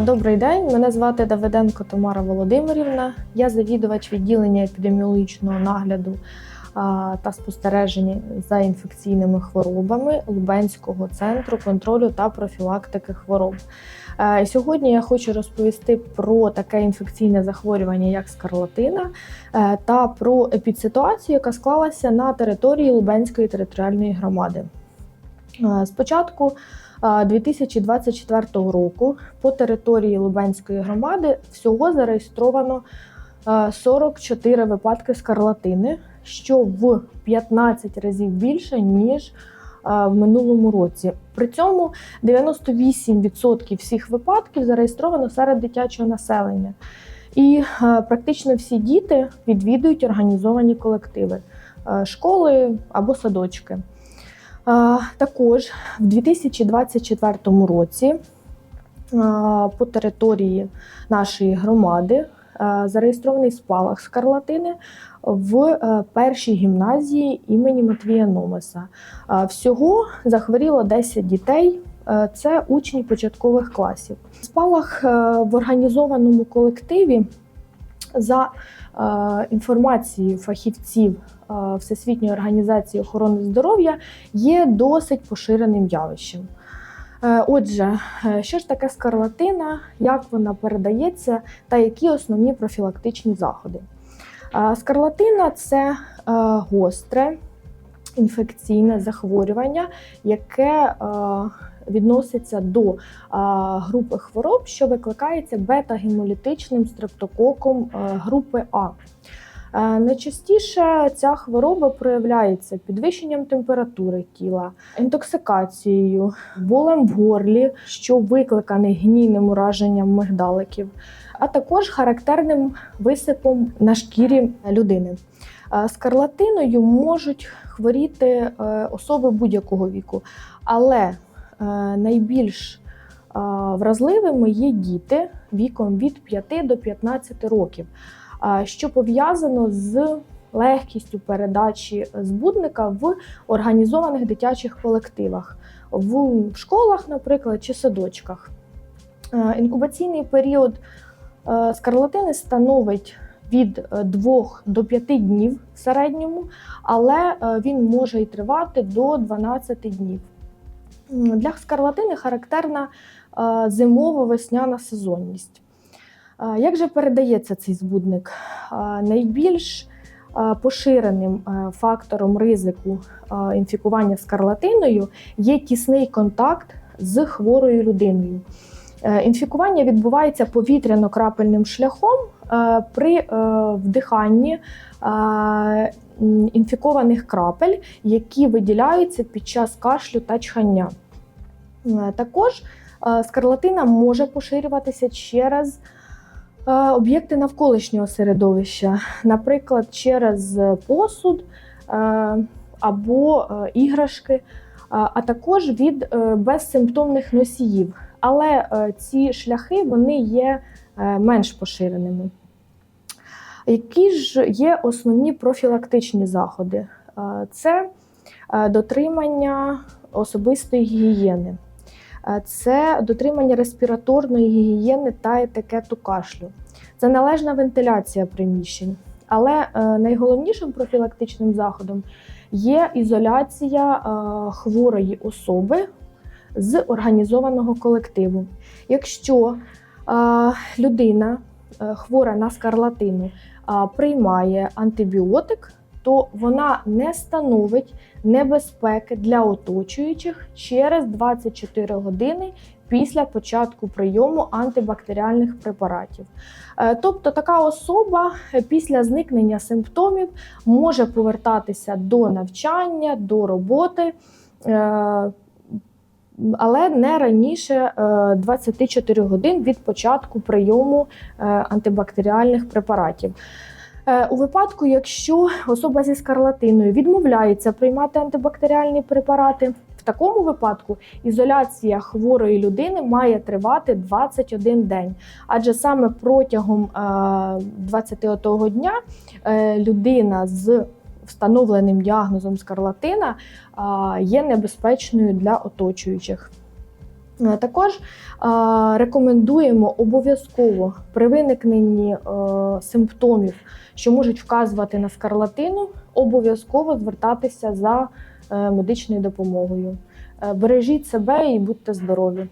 Добрий день, мене звати Давиденко Тамара Володимирівна. Я завідувач відділення епідеміологічного нагляду та спостереження за інфекційними хворобами Лубенського центру контролю та профілактики хвороб. Сьогодні я хочу розповісти про таке інфекційне захворювання, як скарлатина, е, та про епідситуацію, яка склалася на території Лубенської територіальної громади. Спочатку 2024 року по території Лубенської громади всього зареєстровано е, 44 випадки скарлатини, що в 15 разів більше ніж в минулому році. При цьому 98% всіх випадків зареєстровано серед дитячого населення. І практично всі діти відвідують організовані колективи школи або садочки. Також в 2024 році по території нашої громади зареєстрований спалах скарлатини в е, першій гімназії імені Матвія Номеса. Всього захворіло 10 дітей. Це учні початкових класів. Спалах е, в організованому колективі за е, інформацією фахівців е, Всесвітньої організації охорони здоров'я є досить поширеним явищем. Е, Отже, що ж таке скарлатина, як вона передається та які основні профілактичні заходи? Скарлатина це гостре інфекційне захворювання, яке відноситься до е, групи хвороб, що викликається бета-гемолітичним стрептококом е, групи А. Е, Найчастіше ця хвороба проявляється підвищенням температури тіла, інтоксикацією, болем в горлі, що викликаний гнійним ураженням мигдаликів, а також характерним висипом на шкірі людини. Е, Скарлатиною можуть хворіти особи будь-якого віку, але найбільш е, вразливими є діти віком від 5 до 15 років, е, що пов'язано з легкістю передачі збудника в організованих дитячих колективах, в школах, наприклад, чи садочках. Е, Інкубаційний період е, скарлатини становить від 2 до 5 днів в середньому, але е, він може й тривати до 12 днів. Для скарлатини характерна зимово-весняна сезонність. Як же передається цей збудник? Найбільш поширеним фактором ризику інфікування скарлатиною є тісний контакт з хворою людиною. Е, Інфікування відбувається повітряно-крапельним шляхом е, при е, вдиханні інфікованих крапель, які виділяються під час кашлю та чхання. Також скарлатина може поширюватися через об'єкти навколишнього середовища, наприклад, через посуд або іграшки, а також від безсимптомних носіїв. Але е, ці шляхи вони є е, менш поширеними. Які ж є основні профілактичні заходи? Е, Це дотримання особистої гігієни, це дотримання респіраторної гігієни та етикету кашлю, це належна вентиляція приміщень. Але найголовнішим профілактичним заходом є ізоляція хворої особи з організованого колективу. Якщо е, людина е, хвора на скарлатину е, приймає антибіотик, то вона не становить небезпеки для оточуючих через 24 години після початку прийому антибактеріальних препаратів. Е, Тобто така особа е, після зникнення симптомів може повертатися до навчання, до роботи. Е, Але не раніше е, 24 годин від початку прийому е, антибактеріальних препаратів. Е, У випадку, якщо особа зі скарлатиною відмовляється приймати антибактеріальні препарати, в такому випадку ізоляція хворої людини має тривати 21 день, адже саме протягом е, 21 дня е, людина з встановленим діагнозом скарлатина є небезпечною для оточуючих. Також рекомендуємо обов'язково при виникненні е, симптомів, що можуть вказувати на скарлатину, обов'язково звертатися за е, медичною допомогою. Е, Бережіть себе і будьте здорові!